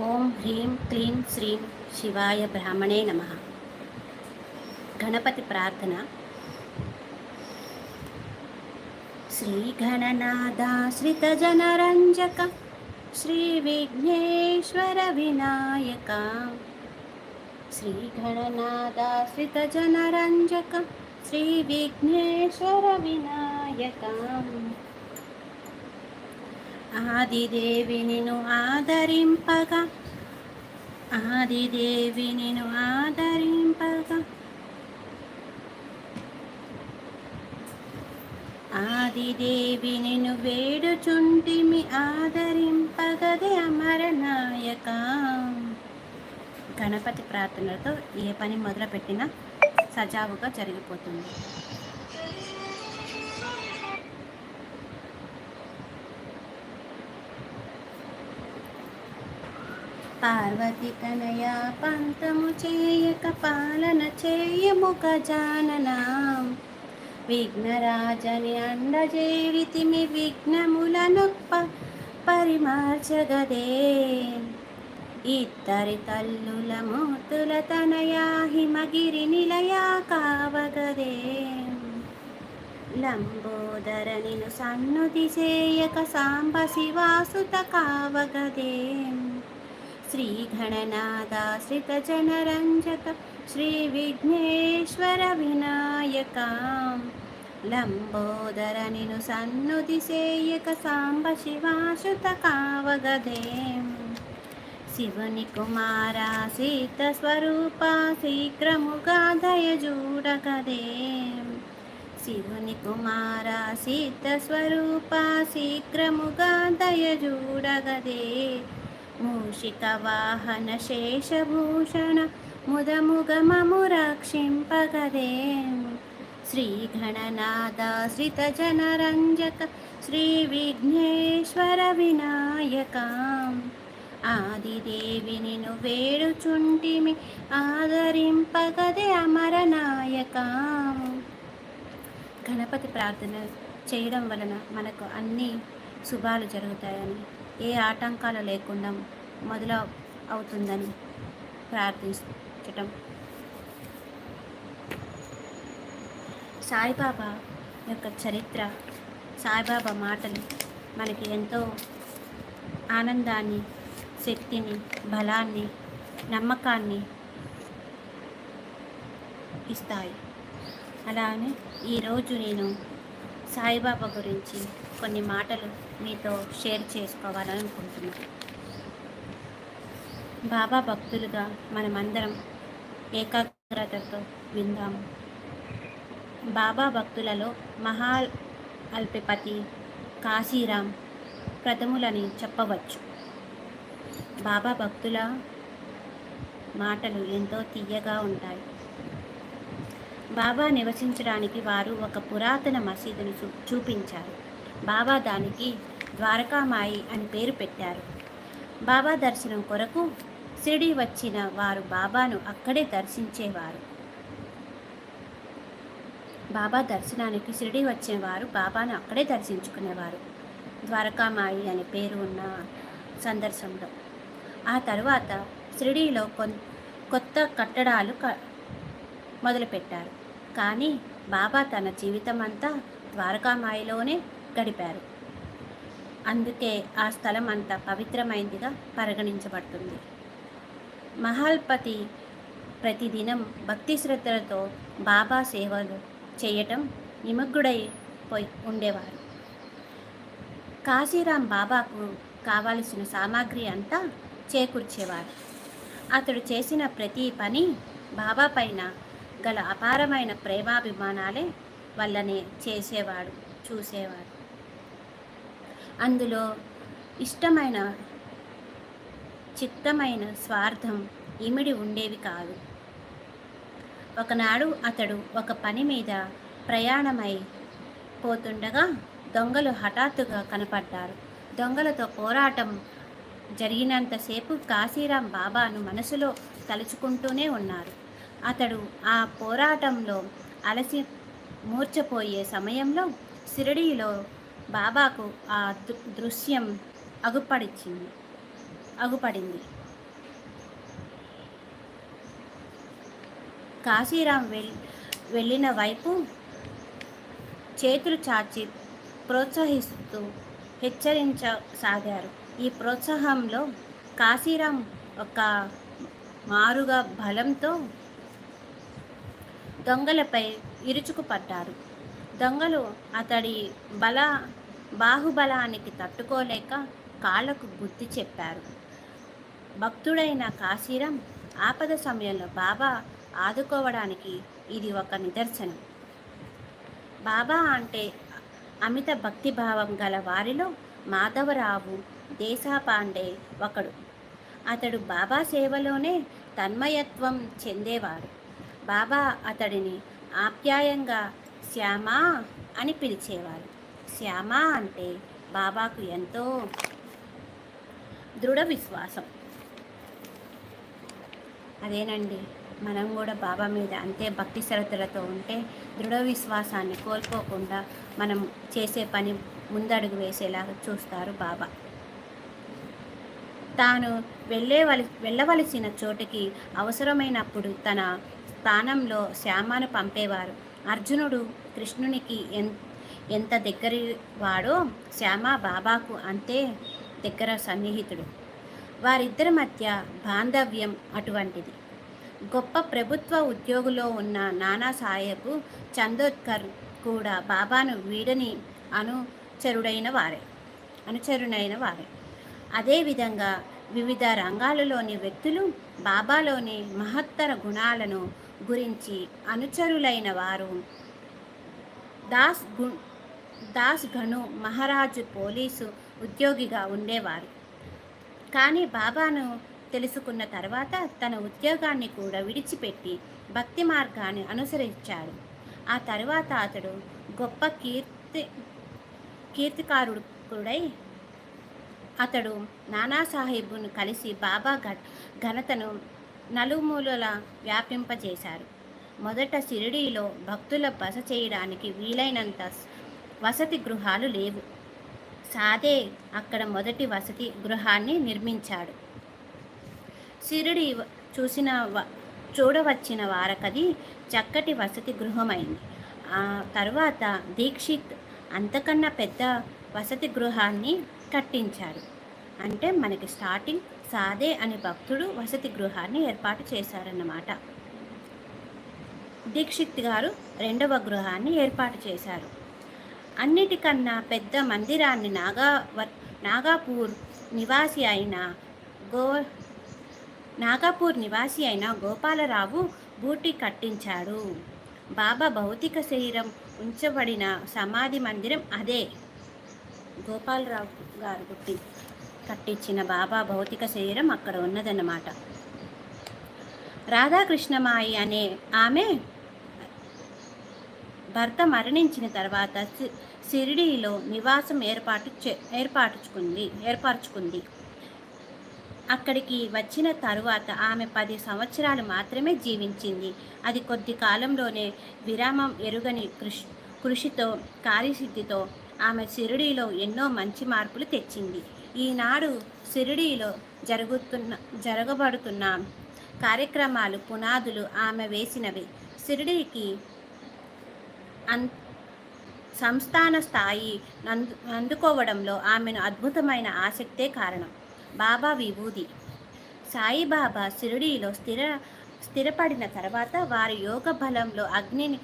ఓం హ్రీం క్లీం శ్రీం శివాయ బ్రాహ్మణే నమ గణపతి ప్రార్థన శ్రీగణనాదాశ్రితజనరంజక శ్రీ విఘ్నేశ్వర వినాయక శ్రీగణనాదాశ్రితజనరంజక శ్రీ విఘ్నేశ్వర వినాయక ఆదిదేవి నిను ఆదరింపగా ఆదిదేవి నిను ఆదరింపగా ఆదిదేవి నిను వేడుచుంటిమి ఆదరింపగదే అమరనాయక. గణపతి ప్రార్థనలతో ఏ పని మొదలుపెట్టినా సజావుగా జరిగిపోతుంది. పార్వతి కనయ పంతము చేయక పాలన చేయము గజాననా. విఘ్నరాజని అండజేవితిమి విఘ్నములనొప్ప పరిమార్చగదే. ఇద్దరి తల్లుల మూతుల తనయా హిమగిరి నిలయా కావగదే. లంబోదరనిను సన్నుతి చేయక సాంబ శివాసుత కావగదే. श्रीगणनादाश्रितजनरञ्जक श्रीविघ्नेश्वर विनायक लम्बोदरनिनु सन्नुदिसेयक साम्ब शिवाशुत कावगदे శివుని కుమార సీత స్వరూప శీఘ్రముగాధయ జూడగదే శివుని కుమార సీత స్వరూప శీఘ్రముగాధయ మూషిక వాహన శేషభూషణ ముదముగమము రక్షింపగదే శ్రీగణనాదాశ్రితజనరంజక శ్రీ విఘ్నేశ్వర వినాయక ఆదిదేవిని నిను వేడుచుంటిమి ఆదరింపగదే అమరనాయక గణపతి ప్రార్థన చేయడం వలన మనకు అన్ని శుభాలు జరుగుతాయని ఏ ఆటంకాలు లేకుండా మొదలు అవుతుందని ప్రార్థించటం. సాయిబాబా యొక్క చరిత్ర సాయిబాబా మాటలు మనకి ఎంతో ఆనందాన్ని శక్తిని బలాన్ని నమ్మకాన్ని ఇస్తాయి. అలానే ఈరోజు నేను సాయిబాబా గురించి కొన్ని మాటలు మీతో షేర్ చేసుకోవాలని అనుకుంటున్నాను బాబా భక్తులుగా మనమందరం ఏకాగ్రతతో విందాము బాబా భక్తులలో మహా అల్పపతి కాశీరాం ప్రథములని చెప్పవచ్చు. బాబా భక్తుల మాటలు ఎంతో తీయగా ఉంటాయి. బాబా నివసించడానికి వారు ఒక పురాతన మసీదును చూపించారు. బాబా దానికి ద్వారకామాయి అని పేరు పెట్టారు. బాబా దర్శనం కొరకు షిరిడి వచ్చిన వారు బాబాను అక్కడే దర్శించేవారు. బాబా దర్శనానికి షిరిడి వచ్చిన వారు బాబాను అక్కడే దర్శించుకునేవారు. ద్వారకామాయి అనే పేరు ఉన్న సందర్శనలో. ఆ తర్వాత షిరిడీలో కొత్త కట్టడాలు మొదలుపెట్టారు. కానీ బాబా తన జీవితం అంతా ద్వారకామాయిలోనే గడిపారు. అందుకే ఆ స్థలం అంత పవిత్రమైనదిగా పరిగణించబడుతుంది. మహాల్పతి ప్రతిదినం భక్తి శ్రద్ధలతో బాబా సేవలు చేయటం నిమగ్గుడై పోయి ఉండేవారు. కాశీరాం బాబాకు కావలసిన సామాగ్రి అంతా చేకూర్చేవారు. అతడు చేసిన ప్రతి పని బాబా పైన గల అపారమైన ప్రేమాభిమానాలే వల్లనే చేసేవాడు చూసేవాడు. అందులో ఇష్టమైన చిత్తమైన స్వార్థం ఇమిడి ఉండేవి కాదు. ఒకనాడు అతడు ఒక పని మీద ప్రయాణమై పోతుండగా దొంగలు హఠాత్తుగా కనపడ్డారు. దొంగలతో పోరాటం జరిగినంతసేపు కాశీరాం బాబాను మనసులో తలుచుకుంటూనే ఉన్నారు. అతడు ఆ పోరాటంలో అలసి మూర్చపోయే సమయంలో సిరడీలో బాబాకు ఆ దృశ్యం అగుపడిచ్చింది అగుపడింది. కాశీరాం వెల్ వెళ్ళిన వైపు చేతులు చాచి ప్రోత్సహిస్తూ హెచ్చరించసాగారు. ఈ ప్రోత్సాహంలో కాశీరాం ఒక మారుగా బలంతో దొంగలపై ఇరుచుకుపడ్డారు. దొంగలు అతడి బల బాహుబలానికి తట్టుకోలేక కాళ్ళకు బుద్ధి చెప్పారు. భక్తుడైన కాశీరం ఆపద సమయంలో బాబా ఆదుకోవడానికి ఇది ఒక నిదర్శనం. బాబా అంటే అమిత భక్తిభావం గల వారిలో మాధవరావు దేశాపాండే ఒకడు. అతడు బాబా సేవలోనే తన్మయత్వం చెందేవాడు. బాబా అతడిని ఆప్యాయంగా శ్యామా అని పిలిచేవారు. శ్యామ అంటే బాబాకు ఎంతో దృఢ విశ్వాసం. అదేనండి మనం కూడా బాబా మీద అంతే భక్తి శ్రద్ధలతో ఉంటే దృఢ విశ్వాసాన్ని కోల్పోకుండా మనం చేసే పని ముందడుగు వేసేలాగా చూస్తారు బాబా. తాను వెళ్ళేవలి వెళ్ళవలసిన చోటికి అవసరమైనప్పుడు తన స్థానంలో శ్యామను పంపేవారు. అర్జునుడు కృష్ణునికి ఎంత ఎంత దగ్గరి వాడో శ్యామ బాబాకు అంతే దగ్గర సన్నిహితుడు. వారిద్దరి మధ్య బాంధవ్యం అటువంటిది. గొప్ప ప్రభుత్వ ఉద్యోగులో ఉన్న నానా సాహెబ్ చందోద్కర్ కూడా బాబాను వీడని అనుచరుడైన వారే అనుచరుడైన వారే. అదేవిధంగా వివిధ రంగాలలోని వ్యక్తులు బాబాలోని మహత్తర గుణాలను గురించి అనుచరులైన వారు దాస్ గు దాస్ గను మహారాజు పోలీసు ఉద్యోగిగా ఉండేవారు. కానీ బాబాను తెలుసుకున్న తర్వాత తన ఉద్యోగాన్ని కూడా విడిచిపెట్టి భక్తి మార్గాన్ని అనుసరించాడు. ఆ తర్వాత అతడు గొప్ప కీర్తి కీర్తికారుడుకుడై అతడు నానాసాహెబ్ను కలిసి బాబా ఘనతను నలుమూలల వ్యాపింపజేశారు. మొదట షిరిడీలో భక్తుల బస చేయడానికి వీలైనంత వసతి గృహాలు లేవు. సాదే అక్కడ మొదటి వసతి గృహాన్ని నిర్మించాడు. షిరిడి చూసిన చూడవచ్చిన వారకది చక్కటి వసతి గృహమైంది. ఆ తర్వాత దీక్షిత్ అంతకన్నా పెద్ద వసతి గృహాన్ని కట్టించాడు. అంటే మనకి స్టార్టింగ్ సాదే అనే భక్తుడు వసతి గృహాన్ని ఏర్పాటు చేశారన్నమాట. దీక్షిత్ గారు రెండవ గృహాన్ని ఏర్పాటు చేశారు. అన్నిటికన్నా పెద్ద మందిరాన్ని నాగా నాగాపూర్ నివాసి అయిన గో నాగాపూర్ నివాసి అయిన గోపాలరావు బూటి కట్టించాడు. బాబా భౌతిక శరీరం ఉంచబడిన సమాధి మందిరం అదే. గోపాలరావు గారు పుట్టి కట్టించిన బాబా భౌతిక శరీరం అక్కడ ఉన్నదన్నమాట. రాధాకృష్ణమాయి అనే ఆమె భర్త మరణించిన తర్వాత షిరిడీలో నివాసం ఏర్పాటు చే ఏర్పాటుచుకుంది ఏర్పరచుకుంది. అక్కడికి వచ్చిన తరువాత ఆమె పది సంవత్సరాలు మాత్రమే జీవించింది. అది కొద్ది కాలంలోనే విరామం ఎరుగని కృషి కృషితో కార్యసిద్ధితో ఆమె షిరిడీలో ఎన్నో మంచి మార్పులు తెచ్చింది. ఈనాడు షిరిడీలో జరుగుతున్న జరగబడుతున్న కార్యక్రమాలు పునాదులు ఆమె వేసినవి. షిరిడీకి అంత సంస్థాన స్థాయి నందు అందుకోవడంలో ఆమెను అద్భుతమైన ఆసక్తే కారణం. బాబా విభూది. సాయిబాబా షిరిడీలో స్థిర స్థిరపడిన తర్వాత వారి యోగ బలంలో అగ్నిని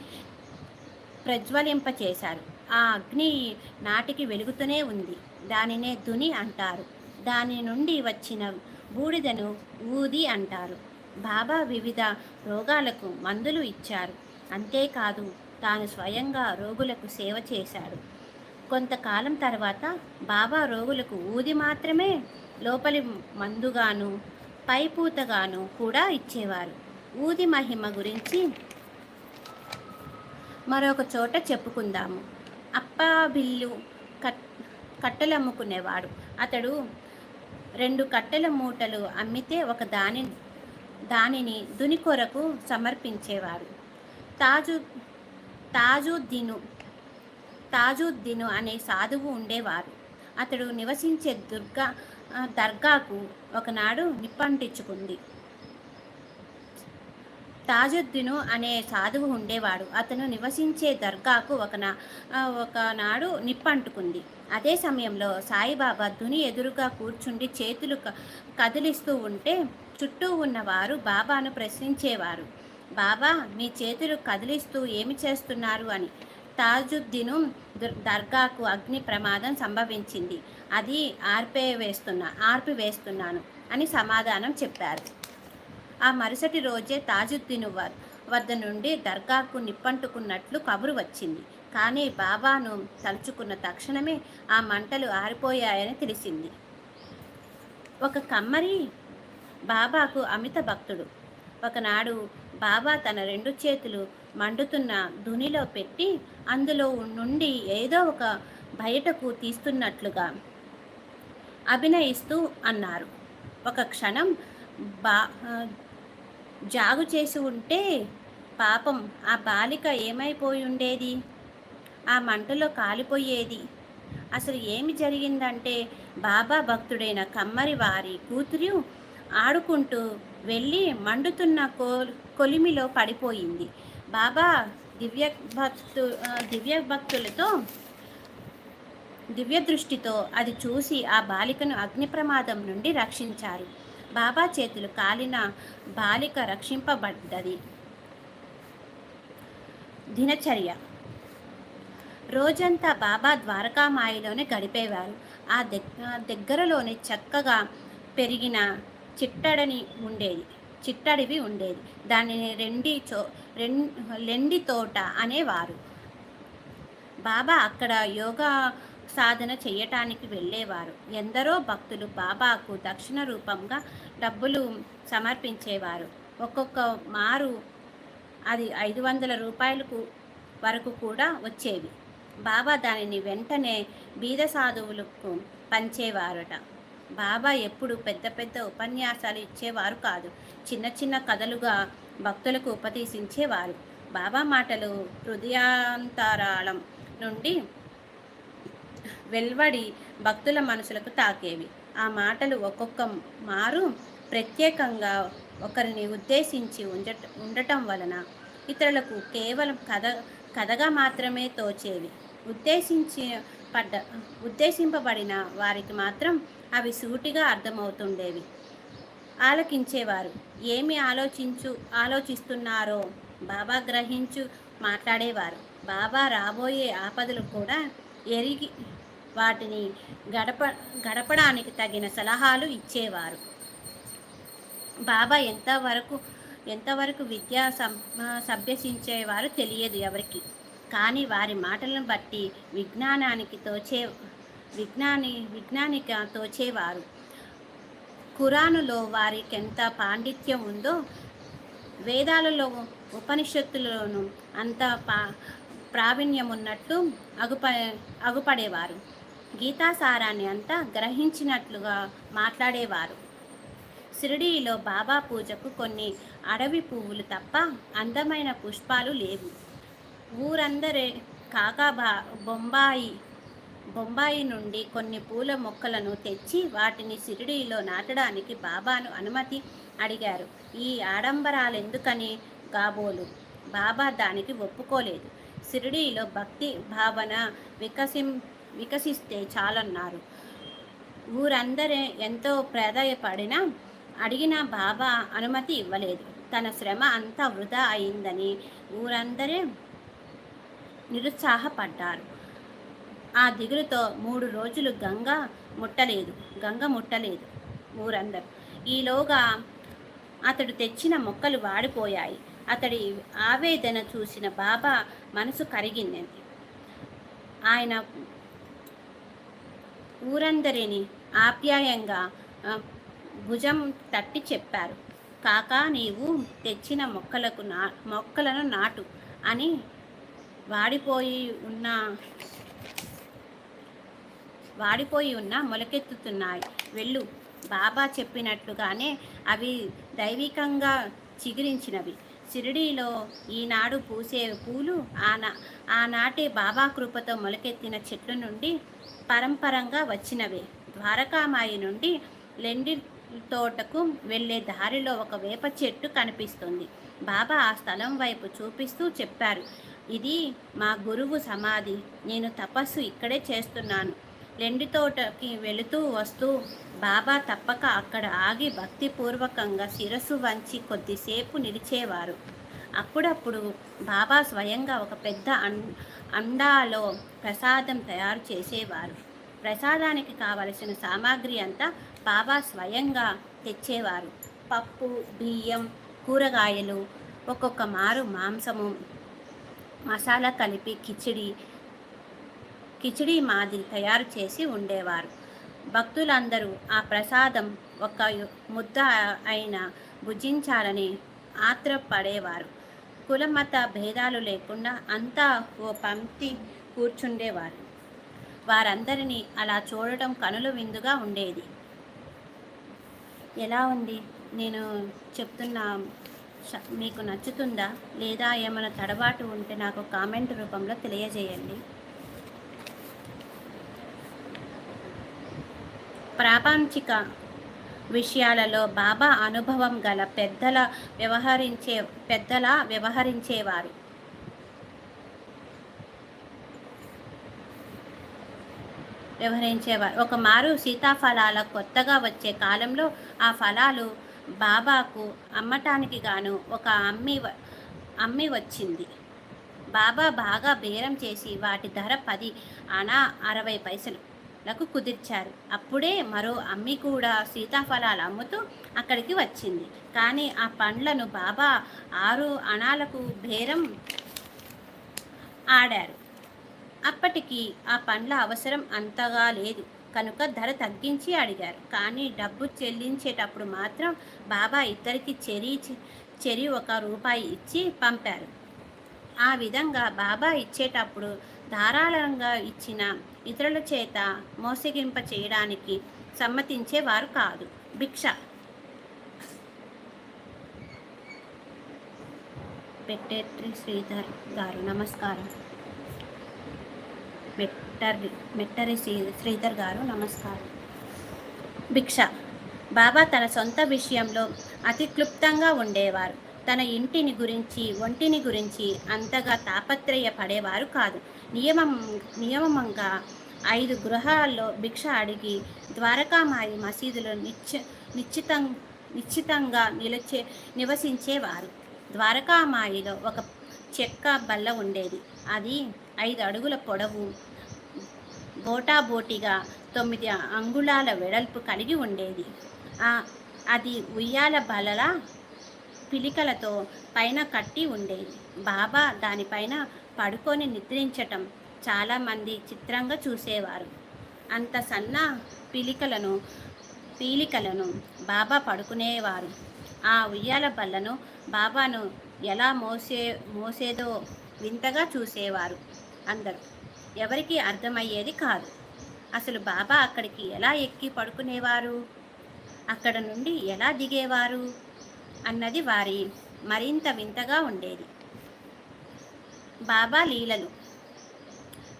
ప్రజ్వలింపచేశారు. ఆ అగ్ని నాటికి వెలుగుతూనే ఉంది. దానినే దుని అంటారు. దాని నుండి వచ్చిన బూడిదను ఊది అంటారు. బాబా వివిధ రోగాలకు మందులు ఇచ్చారు. అంతేకాదు తాను స్వయంగా రోగులకు సేవ చేశాడు. కొంతకాలం తర్వాత బాబా రోగులకు ఊది మాత్రమే లోపలి మందుగాను పైపూతగాను కూడా ఇచ్చేవారు. ఊది మహిమ గురించి మరొక చోట చెప్పుకుందాము. అప్పాబిల్లు కట్ కట్టెలు అమ్ముకునేవాడు అతడు రెండు కట్టెల మూటలు అమ్మితే ఒక దాని దానిని దుని కొరకు సమర్పించేవాడు. తాజు తాజుద్దీను తాజుద్దీను అనే సాధువు ఉండేవారు. అతడు నివసించే దుర్గా దర్గాకు ఒకనాడు నిప్పంటించుకుంది. తాజుద్దీను అనే సాధువు ఉండేవాడు. అతను నివసించే దర్గాకు ఒక నా ఒకనాడు నిప్పంటుకుంది. అదే సమయంలో సాయిబాబా ధుని ఎదురుగా కూర్చుండి చేతులు కదిలిస్తూ ఉంటే చుట్టూ ఉన్నవారు బాబాను ప్రశ్నించేవారు. బాబా మీ చేతులు కదిలిస్తూ ఏమి చేస్తున్నారు అని. తాజుద్దీను దర్గాకు అగ్ని ప్రమాదం సంభవించింది. అది ఆర్పే వేస్తున్నా ఆర్పివేస్తున్నాను అని సమాధానం చెప్పారు. ఆ మరుసటి రోజే తాజుద్దీను వద్ద నుండి దర్గాకు నిప్పంటుకున్నట్లు కబురు వచ్చింది. కానీ బాబాను తలుచుకున్న తక్షణమే ఆ మంటలు ఆరిపోయాయని తెలిసింది. ఒక కమ్మరి బాబాకు అమిత భక్తుడు. ఒకనాడు బాబా తన రెండు చేతులు మండుతున్న ధునిలో పెట్టి అందులో నుండి ఏదో ఒక బయటకు తీస్తున్నట్లుగా అభినయిస్తూ అన్నారు. ఒక క్షణం బా జాగు చేసి ఉంటే పాపం ఆ బాలిక ఏమైపోయి ఉండేది? ఆ మంటలో కాలిపోయేది. అసలు ఏమి జరిగిందంటే బాబా భక్తుడైన కమ్మరి వారి కూతురు ఆడుకుంటూ వెళ్ళి మండుతున్న కో కొలిమిలో పడిపోయింది. బాబా దివ్య భక్తు దివ్య భక్తులతో దివ్య దృష్టితో అది చూసి ఆ బాలికను అగ్ని ప్రమాదం నుండి రక్షించారు. బాబా చేతులు కాలిన బాలిక రక్షింపబడ్డది. దినచర్య. రోజంతా బాబా ద్వారకామాయిలోనే గడిపేవారు. ఆ దగ్గరలోనే చక్కగా పెరిగిన చిట్టడని ఉండేది చిట్టడివి ఉండేది. దానిని రెండి చో లెండి తోట అనేవారు. బాబా అక్కడ యోగా సాధన చేయటానికి వెళ్ళేవారు. ఎందరో భక్తులు బాబాకు దక్షిణ రూపంగా డబ్బులు సమర్పించేవారు. ఒక్కొక్క మారు అది ఐదు వందల రూపాయలకు వరకు కూడా వచ్చేవి. బాబా దానిని వెంటనే బీద సాధువులకు పంచేవారట. బాబా ఎప్పుడు పెద్ద పెద్ద ఉపన్యాసాలు ఇచ్చేవారు కాదు. చిన్న చిన్న కథలుగా భక్తులకు ఉపదేశించేవారు. బాబా మాటలు హృదయాంతరాళం నుండి వెల్వడి భక్తుల మనసులకు తాకేవి. ఆ మాటలు ఒక్కొక్క మారు ప్రత్యేకంగా ఒకరిని ఉద్దేశించి ఉండట ఉండటం వలన ఇతరులకు కేవలం కథ కథగా మాత్రమే తోచేవి. ఉద్దేశించి పడ్డ ఉద్దేశింపబడిన వారికి మాత్రం అవి సూటిగా అర్థమవుతుండేవి. ఆలకించేవారు ఏమి ఆలోచించు ఆలోచిస్తున్నారో? బాబా గ్రహించు మాట్లాడేవారు. బాబా రాబోయే ఆపదలు కూడా ఎరిగి వాటిని గడప గడపడానికి తగిన సలహాలు ఇచ్చేవారు. బాబా ఎంతవరకు ఎంతవరకు విద్య సభ్యసించేవారు తెలియదు ఎవరికి. కానీ వారి మాటలను బట్టి విజ్ఞానానికి తోచే విజ్ఞాని విజ్ఞానిక తోచేవారు ఖురానులో వారికి ఎంత పాండిత్యం ఉందో వేదాలలో ఉపనిషత్తులలోనూ అంత పా ప్రావీణ్యం ఉన్నట్టు అగుప అగుపడేవారు. గీతాసారాన్ని అంతా గ్రహించినట్లుగా మాట్లాడేవారు. షిరిడీలో బాబా పూజకు కొన్ని అడవి పువ్వులు తప్ప అందమైన పుష్పాలు లేవు. ఊరందరే కాకా బా బొంబాయి బొంబాయి నుండి కొన్ని పూల మొక్కలను తెచ్చి వాటిని షిరిడీలో నాటడానికి బాబాను అనుమతి అడిగారు. ఈ ఆడంబరాలు ఎందుకని కాబోలు? బాబా దానికి ఒప్పుకోలేదు. షిరిడీలో భక్తి భావన వికసిం వికసిస్తే చాలన్నారు. ఊరందరే ఎంతో ప్రాధాయపడినా అడిగిన బాబా అనుమతి ఇవ్వలేదు. తన శ్రమ అంతా వృధా అయిందని ఊరందరే నిరుత్సాహపడ్డారు. ఆ దిగులుతో మూడు రోజులు గంగ ముట్టలేదు గంగ ముట్టలేదు ఊరందరూ. ఈలోగా అతడు తెచ్చిన మొక్కలు వాడిపోయాయి. అతడి ఆవేదన చూసిన బాబా మనసు కరిగింది ఆయన ఊరందరిని ఆప్యాయంగా భుజం తట్టి చెప్పారు. కాక నీవు తెచ్చిన మొక్కలకు నా మొక్కలను నాటు అని వాడిపోయి ఉన్న వాడిపోయి ఉన్న మొలకెత్తుతున్నాయి. వెళ్ళు. బాబా చెప్పినట్లుగానే అవి దైవికంగా చిగురించినవి. షిరిడీలో ఈనాడు పూసే పూలు ఆనా ఆనాటి బాబా కృపతో మొలకెత్తిన చెట్ల నుండి పరంపరంగా వచ్చినవే. ద్వారకామాయి నుండి లెండి తోటకు వెళ్ళే దారిలో ఒక వేప చెట్టు కనిపిస్తుంది. బాబా ఆ స్థలం వైపు చూపిస్తూ చెప్పారు. ఇది మా గురువు సమాధి. నేను తపస్సు ఇక్కడే చేస్తున్నాను. లెండి తోటకి వెళుతూ వస్తూ బాబా తప్పక అక్కడ ఆగి భక్తిపూర్వకంగా శిరస్సు వంచి కొద్దిసేపు నిలిచేవారు. అప్పుడప్పుడు బాబా స్వయంగా ఒక పెద్ద అండాలో ప్రసాదం తయారు చేసేవారు. ప్రసాదానికి కావలసిన సామాగ్రి అంతా బాబా స్వయంగా తెచ్చేవారు. పప్పు బియ్యం కూరగాయలు ఒక్కొక్క మారు మాంసము మసాలా కలిపి కిచిడి కిచిడి మాదిరి తయారు చేసి ఉండేవారు. భక్తులందరూ ఆ ప్రసాదం ఒక ముద్ద అయిన భుజించాలని ఆత్రపడేవారు. కులమత భేదాలు లేకుండా అంతా ఓ పంక్తి కూర్చుండేవారు. వారందరినీ అలా చూడటం కనుల విందుగా ఉండేది. ఎలా ఉంది? నేను చెప్తున్న మీకు నచ్చుతుందా? లేదా ఏమైనా తడబాటు ఉంటే నాకు కామెంట్ రూపంలో తెలియజేయండి. ప్రాపంచిక విషయాలలో బాబా అనుభవం గల పెద్దల వ్యవహరించే పెద్దలా వ్యవహరించేవారు. వ్యవహరించేవారు. ఒక మారు సీతాఫలాల కొత్తగా వచ్చే కాలంలో ఆ ఫలాలు బాబాకు అమ్మటానికి గాను ఒక అమ్మి అమ్మి వచ్చింది. బాబా బాగా బేరం చేసి వాటి ధర పది అనా అరవై పైసలు. లకు కుదిర్చారు. అప్పుడే మరో అమ్మి కూడా సీతాఫలాలు అమ్ముతూ అక్కడికి వచ్చింది. కానీ ఆ పండ్లను బాబా ఆరు అణాలకు బేరం ఆడారు. అప్పటికి ఆ పండ్ల అవసరం అంతగా లేదు. కనుక ధర తగ్గించి అడిగారు. కానీ డబ్బు చెల్లించేటప్పుడు మాత్రం బాబా ఇద్దరికి చెరి చెరి ఒక రూపాయి ఇచ్చి పంపారు. ఆ విధంగా బాబా ఇచ్చేటప్పుడు ధారాళంగా ఇచ్చిన ఇతరుల చేత మోసగింప చేయడానికి సమ్మతించేవారు కాదు. భిక్ష. పెట్టేట్రి శ్రీధర్ గారు నమస్కారం. మెట్టరి మెట్టరి శ్రీ శ్రీధర్ గారు నమస్కారం. భిక్ష. బాబా తన సొంత విషయంలో అతి క్లుప్తంగా ఉండేవారు. తన ఇంటిని గురించి ఒంటిని గురించి అంతగా తాపత్రయపడేవారు కాదు. నియమం నియమంగా ఐదు గృహాల్లో భిక్ష అడిగి ద్వారకామాయి మసీదులో నిశ్చ నిశ్చితం నిశ్చితంగా నిలిచే నివసించేవారు. ద్వారకామాయిలో ఒక చెక్క బల్ల ఉండేది. అది ఐదు అడుగుల పొడవు బోటాబోటిగా తొమ్మిది అంగుళాల వెడల్పు కలిగి ఉండేది. అది ఉయ్యాల బలలా పిలికలతో పైన కట్టి ఉండేది. బాబా దానిపైన పడుకొని నిద్రించటం చాలామంది చిత్రంగా చూసేవారు. అంత సన్న పిలికలను పీలికలను బాబా పడుకునేవారు. ఆ ఉయ్యాల బల్లను బాబాను ఎలా మోసే మోసేదో వింతగా చూసేవారు అందరూ. ఎవరికీ అర్థమయ్యేది కాదు. అసలు బాబా అక్కడికి ఎలా ఎక్కి పడుకునేవారు? అక్కడ నుండి ఎలా దిగేవారు? అన్నది వారి మరింత వింతగా ఉండేది. బాబా లీలలు.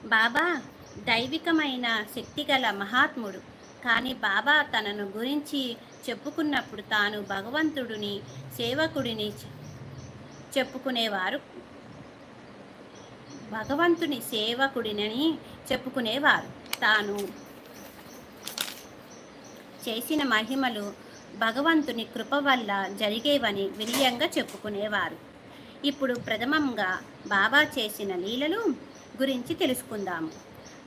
బాబా దైవికమైన శక్తిగల మహాత్ముడు. కానీ బాబా తనను గురించి చెప్పుకున్నప్పుడు తాను భగవంతుడిని సేవకుడిని చెప్పుకునేవారు. భగవంతుని సేవకుడినని చెప్పుకునేవారు. తాను చేసిన మహిమలు భగవంతుని కృప వల్ల జరిగేవని వినయంగా చెప్పుకునేవారు. ఇప్పుడు ప్రథమంగా బాబా చేసిన లీలలు గురించి తెలుసుకుందాము.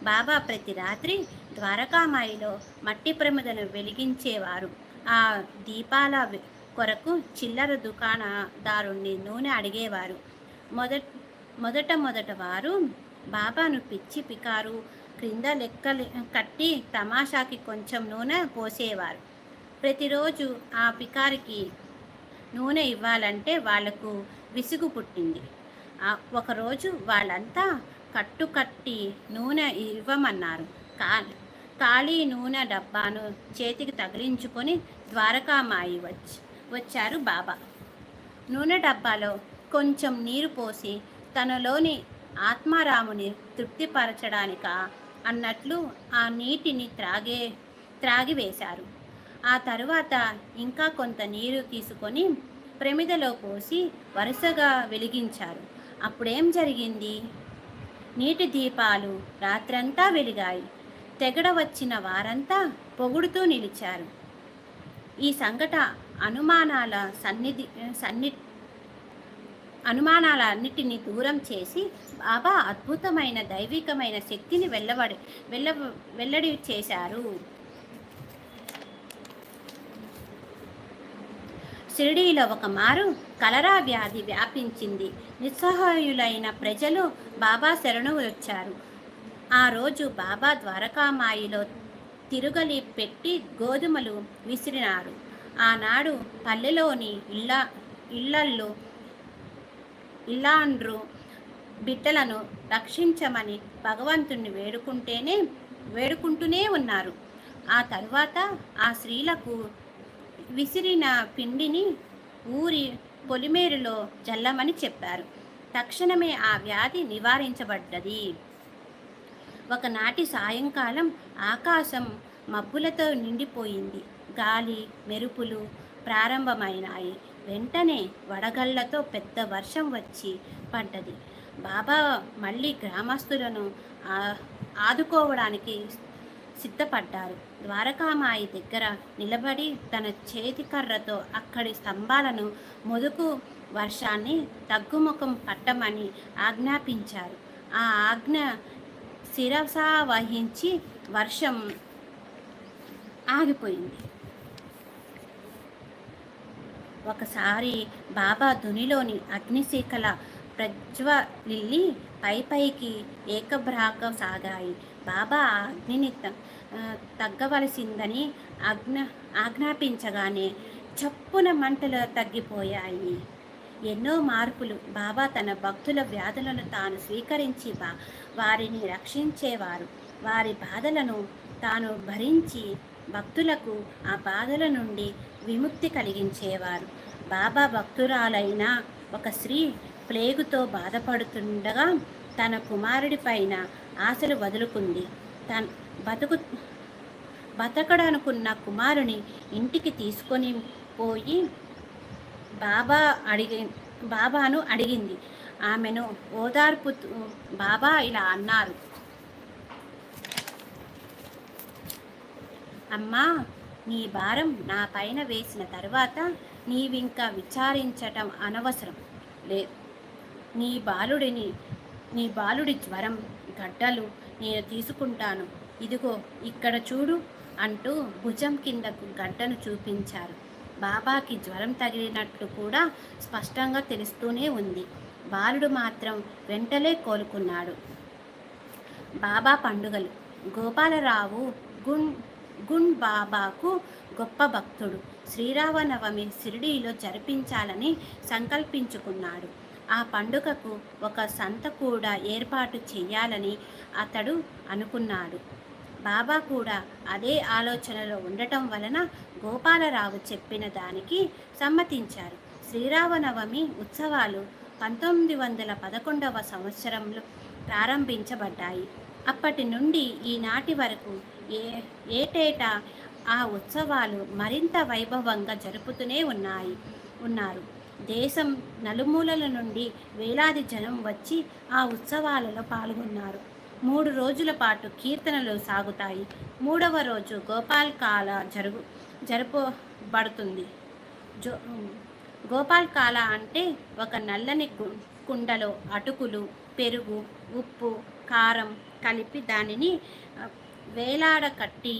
బాబా ప్రతి రాత్రి ద్వారకామాయిలో మట్టి ప్రమిదను వెలిగించేవారు. ఆ దీపాల కొరకు చిల్లర దుకాణదారుణ్ణి నూనె అడిగేవారు. మొదట మొదట మొదట వారు బాబాను పిచ్చి పికారు క్రింద లెక్కలు కట్టి తమాషాకి కొంచెం నూనె పోసేవారు. ప్రతిరోజు ఆ పికారికి నూనె ఇవ్వాలంటే వాళ్ళకు విసుగు పుట్టింది. ఒకరోజు వాళ్ళంతా కట్టు కట్టి నూనె ఇవ్వమన్నారు. కా ఖాళీ నూనె డబ్బాను చేతికి తగిలించుకొని ద్వారకామాయి వచ్చి వచ్చారు బాబా. నూనె డబ్బాలో కొంచెం నీరు పోసి తనలోని ఆత్మారాముని తృప్తిపరచడానిక అన్నట్లు ఆ నీటిని త్రాగే త్రాగివేశారు. ఆ తరువాత ఇంకా కొంత నీరు తీసుకొని ప్రమిదలో పోసి వరుసగా వెలిగించారు. అప్పుడేం జరిగింది? నీటి దీపాలు రాత్రంతా వెలిగాయి. తెగడ వచ్చిన వారంతా పొగుడుతూ నిలిచారు. ఈ సంఘట అనుమానాల సన్నిధి సన్ని అనుమానాలన్నిటినీ దూరం చేసి బాబా అద్భుతమైన దైవికమైన శక్తిని వెళ్ళబడి వెళ్ళ వెల్లడి చేశారు. షిరిడీలో ఒక మారు కలరా వ్యాధి వ్యాపించింది. నిస్సహాయులైన ప్రజలు బాబా శరణు వచ్చారు. ఆ రోజు బాబా ద్వారకామాయిలో తిరుగలి పెట్టి గోధుమలు విసిరినారు. ఆనాడు పల్లెలోని ఇళ్ళ ఇళ్ళల్లో ఇల్లాండ్రు బిడ్డలను రక్షించమని భగవంతుణ్ణి వేడుకుంటేనే వేడుకుంటూనే ఉన్నారు. ఆ తరువాత ఆ స్త్రీలకు విసిరిన పిండిని ఊరి పొలిమేరులో జల్లమని చెప్పారు. తక్షణమే ఆ వ్యాధి నివారించబడ్డది. ఒకనాటి సాయంకాలం ఆకాశం మబ్బులతో నిండిపోయింది. గాలి మెరుపులు ప్రారంభమైనాయి. వెంటనే వడగళ్ళతో పెద్ద వర్షం వచ్చి పడ్డది. బాబా మళ్ళీ గ్రామస్తులను ఆదుకోవడానికి సిద్ధపడ్డారు. ద్వారకామాయి దగ్గర నిలబడి తన చేతి కర్రతో అక్కడి స్తంభాలను మొదుకు వర్షాన్ని తగ్గుముఖం పట్టమని ఆజ్ఞాపించారు. ఆ ఆజ్ఞ శిరసా వహించి వర్షం ఆగిపోయింది. ఒకసారి బాబా ధునిలోని అగ్నిశీకల ప్రజ్వలిల్లి పై పైకి ఏకభ్రాక సాగాయి. బాబా అగ్నిని తగ్గవలసిందని ఆజ్ఞ ఆజ్ఞాపించగానే చప్పున మంటలు తగ్గిపోయాయి. ఎన్నో మార్పులు బాబా తన భక్తుల వ్యాధులను తాను స్వీకరించి బా వారిని రక్షించేవారు. వారి బాధలను తాను భరించి భక్తులకు ఆ బాధల నుండి విముక్తి కలిగించేవారు. బాబా భక్తురాలైన ఒక స్త్రీ ప్లేగుతో బాధపడుతుండగా తన కుమారుడి పైన ఆశలు వదులుకుంది. తన బతుకు బతకడనుకున్న కుమారుని ఇంటికి తీసుకొని పోయి బాబా అడిగి బాబాను అడిగింది. ఆమెను ఓదార్పు బాబా ఇలా అన్నారు. అమ్మా నీ భారం నా పైన వేసిన తర్వాత నీవింకా విచారించటం అనవసరం. లేదు నీ బాలుడిని నీ బాలుడి జ్వరం గడ్డలు నేను తీసుకుంటాను. ఇదిగో ఇక్కడ చూడు అంటూ భుజం కిందకు గడ్డను చూపించారు. బాబాకి జ్వరం తగిలినట్లు కూడా స్పష్టంగా తెలుస్తూనే ఉంది. బాలుడు మాత్రం వెంటనే కోలుకున్నాడు. బాబా పండుగలు. గోపాలరావు గుండ్ గుండ్ బాబాకు గొప్ప భక్తుడు. శ్రీరామనవమి షిరిడీలో జరిపించాలని సంకల్పించుకున్నాడు. ఆ పండుగకు ఒక సంత కూడా ఏర్పాటు చేయాలని అతడు అనుకున్నాడు. బాబా కూడా అదే ఆలోచనలో ఉండటం వలన గోపాలరావు చెప్పిన దానికి సమ్మతించారు. శ్రీరామనవమి ఉత్సవాలు పంతొమ్మిది వందల పదకొండవ సంవత్సరంలో ప్రారంభించబడ్డాయి. అప్పటి నుండి ఈనాటి వరకు ఏ ఏటేటా ఆ ఉత్సవాలు మరింత వైభవంగా జరుపుతూనే ఉన్నాయి ఉన్నారు. దేశం నలుమూలల నుండి వేలాది జనం వచ్చి ఆ ఉత్సవాలలో పాల్గొన్నారు. మూడు రోజుల పాటు కీర్తనలు సాగుతాయి. మూడవ రోజు గోపాల్ కాల జరుగు జరుపబడుతుంది. జో గోపాల్ కాల అంటే ఒక నల్లని కుండలో అటుకులు పెరుగు ఉప్పు కారం కలిపి దానిని వేలాడ కట్టి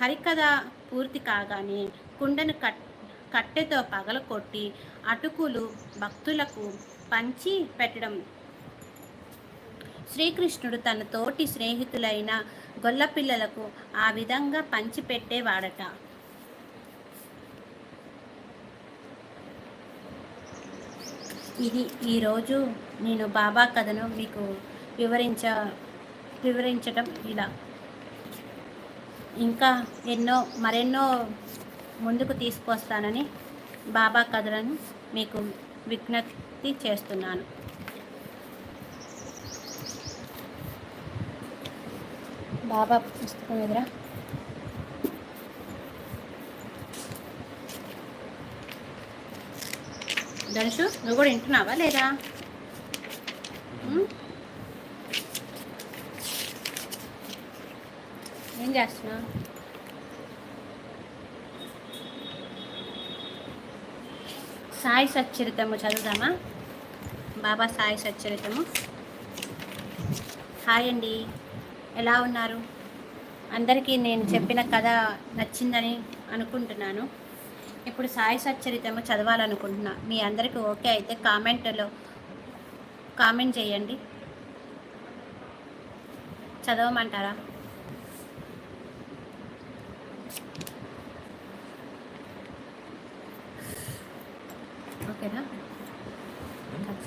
హరికథ పూర్తి కాగానే కుండను కట్ కట్టెతో పగలకొట్టి అటుకులు భక్తులకు పంచి పెట్టడం. శ్రీకృష్ణుడు తన తోటి స్నేహితులైన గొల్లపిల్లలకు ఆ విధంగా పంచిపెట్టేవాడట ఇది ఈరోజు నేను బాబా కథను మీకు వివరించ వివరించటం ఇలా. ఇంకా ఎన్నో మరెన్నో ముందుకు తీసుకొస్తానని బాబా కథలను మీకు విజ్ఞప్తి చేస్తున్నాను. బాబా పుస్తకం ఎదురా. ధనుషు నువ్వు కూడా వింటున్నావా లేదా? ఏం చేస్తున్నావు? సాయి సచ్చరితము చదువుదామా? బాబా సాయి సచ్చరితము. హాయ్ అండి. ఎలా ఉన్నారు? అందరికీ నేను చెప్పిన కథ నచ్చిందని అనుకుంటున్నాను. ఇప్పుడు సాయి సచ్చరితము చదవాలనుకుంటున్నా. మీ అందరికీ ఓకే అయితే కామెంట్లో కామెంట్ చేయండి. చదవమంటారా? ఓకేనా? Hmm? కట్